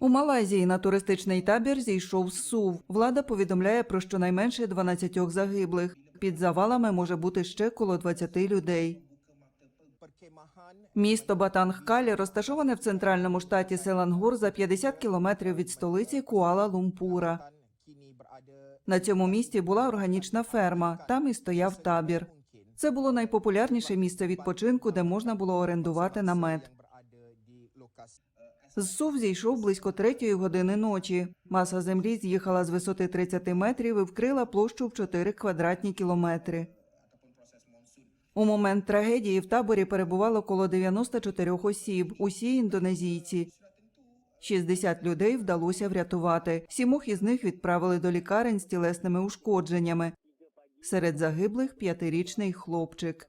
У Малайзії на туристичний табір зійшов СУВ. Влада повідомляє про щонайменше 12 загиблих. Під завалами може бути ще коло 20 людей. Місто Батангкалі розташоване в центральному штаті Селангур за 50 кілометрів від столиці Куала-Лумпура. На цьому місці була органічна ферма, там і стояв табір. Це було найпопулярніше місце відпочинку, де можна було орендувати намет. З зійшов близько третьої години ночі. Маса землі з'їхала з висоти 30 метрів і вкрила площу в 4 квадратні кілометри. У момент трагедії в таборі перебувало коло 94 осіб, усі індонезійці. 60 людей вдалося врятувати. Сімох із них відправили до лікарень з тілесними ушкодженнями. Серед загиблих п'ятирічний хлопчик.